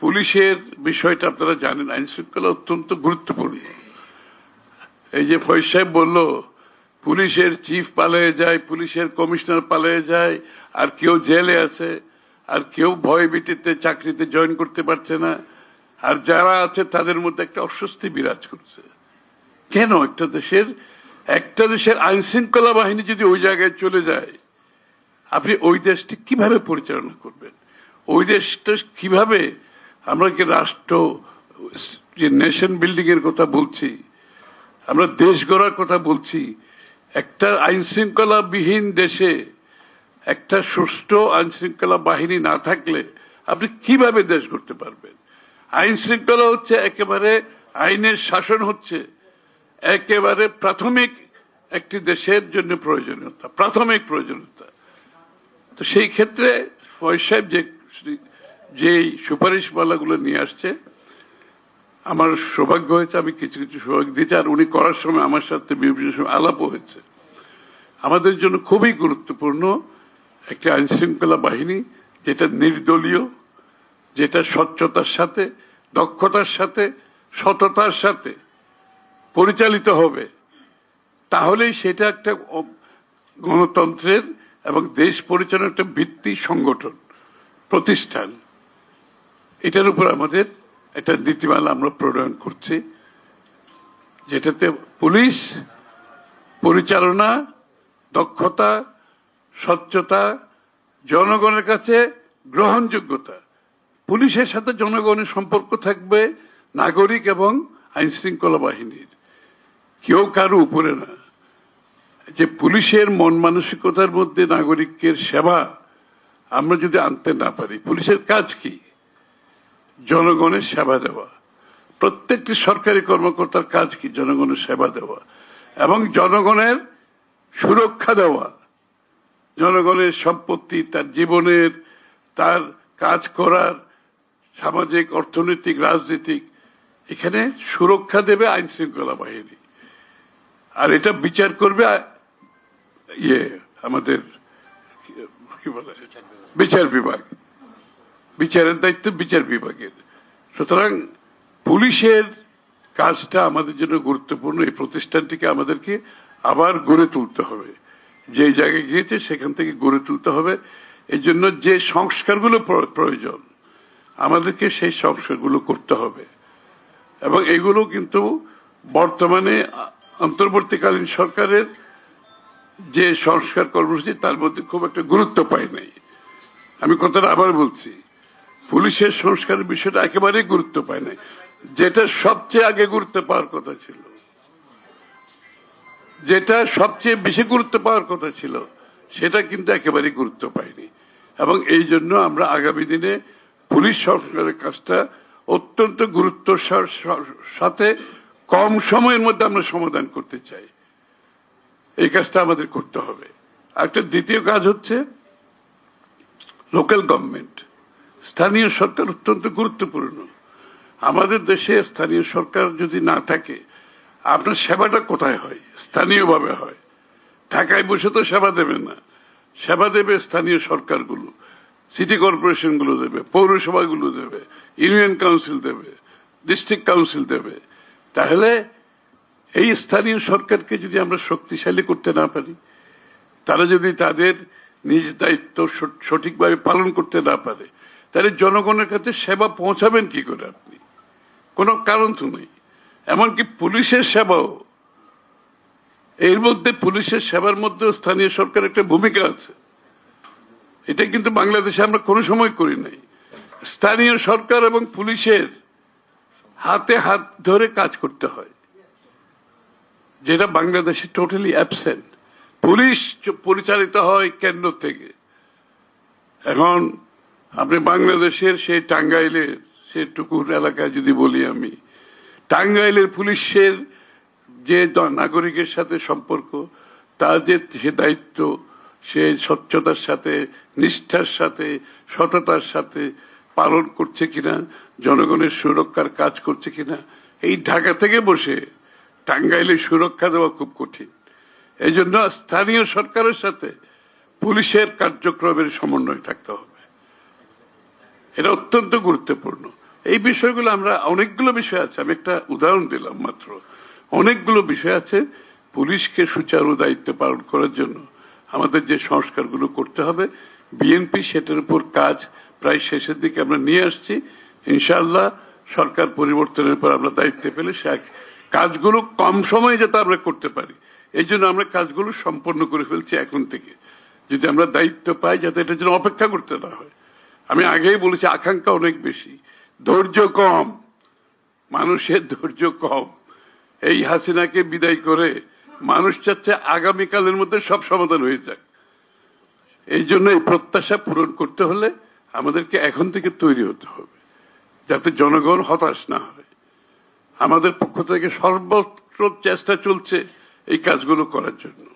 পুলিশের বিষয়টা আপনারা জানেন আইন শৃঙ্খলা অত্যন্ত গুরুত্বপূর্ণ। এই যে ফৈজ সাহেব বলল, পুলিশের চিফ পালিয়ে যায়, পুলিশের কমিশনার পালিয়ে যায়, আর কেউ জেলে আছে, আর কেউ ভয় ভীতিতে চাকরিতে জয়েন করতে পারছে না, আর যারা আছে তাদের মধ্যে একটা অস্বস্তি বিরাজ করছে। কেন? একটা দেশের একটা দেশের আইন শৃঙ্খলা বাহিনী যদি ওই জায়গায় চলে যায়, আপনি ওই দেশটি কীভাবে পরিচালনা করবেন? ওই দেশটা কীভাবে আমরা কি রাষ্ট্র, যে নেশন বিল্ডিং এর কথা বলছি, আমরা দেশ গড়ার কথা বলছি, একটা আইন শৃঙ্খলা বিহীন দেশে একটা সুষ্ঠু আইন শৃঙ্খলা বাহিনী না থাকলে আপনি কীভাবে দেশ করতে পারবেন? আইন শৃঙ্খলা হচ্ছে একেবারে আইনের শাসন হচ্ছে, একেবারে প্রাথমিক একটি দেশের জন্য প্রয়োজনীয়তা, প্রাথমিক প্রয়োজনীয়তা। তো সেই ক্ষেত্রে ফয়েজ সাহেব যে যে সুপারিশ মালাগুলো নিয়ে আসছে, আমার সৌভাগ্য হয়েছে, আমি কিছু কিছু সৌভাগ্য দিয়েছি, আর উনি করার সময় আমার সাথে বিভিন্ন সময় আলাপও হয়েছে। আমাদের জন্য খুবই গুরুত্বপূর্ণ একটি আইন শৃঙ্খলা বাহিনী, যেটা নির্দলীয়, যেটা স্বচ্ছতার সাথে, দক্ষতার সাথে, সততার সাথে পরিচালিত হবে। তাহলেই সেটা একটা গণতন্ত্রের এবং দেশ পরিচালনার একটা ভিত্তি সংগঠন, প্রতিষ্ঠান। এটার উপর আমাদের একটা নীতিমালা আমরা প্রণয়ন করছি, যেটাতে পুলিশ পরিচালনা, দক্ষতা, স্বচ্ছতা, জনগণের কাছে গ্রহণযোগ্যতা। পুলিশের সাথে জনগণের সম্পর্ক থাকবে, নাগরিক এবং আইন শৃঙ্খলা বাহিনীর। কেউ কারও উপরে না। যে পুলিশের মন মানসিকতার মধ্যে নাগরিকের সেবা আমরা যদি আনতে না পারি, পুলিশের কাজ কি? জনগণের সেবা দেওয়া। প্রত্যেকটি সরকারি কর্মকর্তার কাজ কি জনগণের সেবা দেওয়া? এবং জনগণের সুরক্ষা দেওয়া। জনগণের সম্পত্তি, তার জীবনের, তার কাজ করার, সামাজিক, অর্থনৈতিক, রাজনৈতিক, এখানে সুরক্ষা দেবে আইন শৃঙ্খলা বাহিনী। আর এটা বিচার করবে ইয়ে আমাদের, কি বলে? বিচার বিভাগ। বিচারের দায়িত্ব বিচার বিভাগের। সুতরাং পুলিশের কাজটা আমাদের জন্য গুরুত্বপূর্ণ, এই প্রতিষ্ঠানটিকে আমাদেরকে আবার গড়ে তুলতে হবে। যে জায়গায় গিয়েছে সেখান থেকে গড়ে তুলতে হবে। এই জন্য যে সংস্কারগুলো প্রয়োজন, আমাদেরকে সেই সংস্কারগুলো করতে হবে। এবং এগুলো কিন্তু বর্তমানে অন্তর্বর্তীকালীন সরকারের যে সংস্কার কর্মসূচি, তার মধ্যে খুব একটা গুরুত্ব পায় নাই। আমি কথাটা আবার বলছি পুলিশের সংস্কারের বিষয়টা একেবারেই গুরুত্ব পায় নাই। যেটা সবচেয়ে আগে গুরুত্ব পাওয়ার কথা ছিল। যেটা সবচেয়ে বেশি গুরুত্ব পাওয়ার কথা ছিল, সেটা কিন্তু একেবারেই গুরুত্ব পায়নি। এবং এই জন্য আমরা আগামী দিনে পুলিশ সংস্কারের কাজটা অত্যন্ত গুরুত্ব সাথে কম সময়ের মধ্যে আমরা সমাধান করতে চাই। এই কাজটা আমাদের করতে হবে। একটা দ্বিতীয় কাজ হচ্ছে লোকাল গভর্নমেন্ট স্থানীয় সরকার অত্যন্ত গুরুত্বপূর্ণ। আমাদের দেশে স্থানীয় সরকার যদি না থাকে, আপনার সেবাটা কোথায় হয়? স্থানীয়ভাবে হয়। ঢাকায় বসে তো সেবা দেবে না। সেবা দেবে স্থানীয় সরকারগুলো, সিটি কর্পোরেশনগুলো দেবে, পৌরসভাগুলো দেবে, ইউনিয়ন কাউন্সিল দেবে, ডিস্ট্রিক্ট কাউন্সিল দেবে। তাহলে এই স্থানীয় সরকারকে যদি আমরা শক্তিশালী করতে না পারি, তারা যদি তাদের নিজ দায়িত্ব সঠিকভাবে পালন করতে না পারে তাহলে জনগণের কাছে সেবা পৌঁছাবেন কি করে আপনি? কোনো কারণ তো নেই। এমনকি পুলিশের সেবাও। এর মধ্যে পুলিশের সেবার মধ্যে স্থানীয় সরকার একটা ভূমিকা আছে। এটা কিন্তু বাংলাদেশে আমরা কোনো সময় করি নাই। স্থানীয় সরকার এবং পুলিশের হাতে হাত ধরে কাজ করতে হয়। যেটা বাংলাদেশে টোটালি অ্যাবসেন্ট পুলিশ পরিচালিত হয় কেন্দ্র থেকে। এখন আপনি বাংলাদেশের সেই টাঙ্গাইলের সে টুকুর এলাকায় যদি বলি আমি, টাঙ্গাইলের পুলিশের যে নাগরিকের সাথে সম্পর্ক, তার যে সে দায়িত্ব, সে স্বচ্ছতার সাথে, নিষ্ঠার সাথে, সততার সাথে পালন করছে কিনা, জনগণের সুরক্ষার কাজ করছে কিনা, এই ঢাকা থেকে বসে টাঙ্গাইলে সুরক্ষা দেওয়া খুব কঠিন। এই জন্য স্থানীয় সরকারের সাথে পুলিশের কার্যক্রমের সমন্বয় থাকতে হবে। এটা অত্যন্ত গুরুত্বপূর্ণ। এই বিষয়গুলো আমরা, অনেকগুলো বিষয় আছে, আমি একটা উদাহরণ দিলাম মাত্র। অনেকগুলো বিষয় আছে পুলিশকে সুচারু দায়িত্ব পালন করার জন্য। আমাদের যে সংস্কারগুলো করতে হবে, বিএনপি সেটার উপর কাজ প্রায় শেষের দিকে আমরা নিয়ে আসছি। ইনশাআল্লাহ সরকার পরিবর্তনের পর আমরা দায়িত্ব পেলে সে কাজগুলো কম সময়ে যাতে আমরা করতে পারি। এই জন্য আমরা কাজগুলো সম্পন্ন করে ফেলছি এখন থেকে। যদি আমরা দায়িত্ব পাই যাতে এটা যেন অপেক্ষা করতে না হয়। আমি আগেই বলেছি, আকাঙ্ক্ষা অনেক বেশি। ধৈর্য কম, মানুষের ধৈর্য কম। এই হাসিনাকে বিদায় করে মানুষ চাচ্ছে আগামীকালের মধ্যে সব সমাধান হয়ে যাক। এই জন্য এই প্রত্যাশা পূরণ করতে হলে আমাদেরকে এখন থেকে তৈরি হতে হবে, যাতে জনগণ হতাশ না হয়। আমাদের পক্ষ থেকে সর্বত্র চেষ্টা চলছে এই কাজগুলো করার জন্য।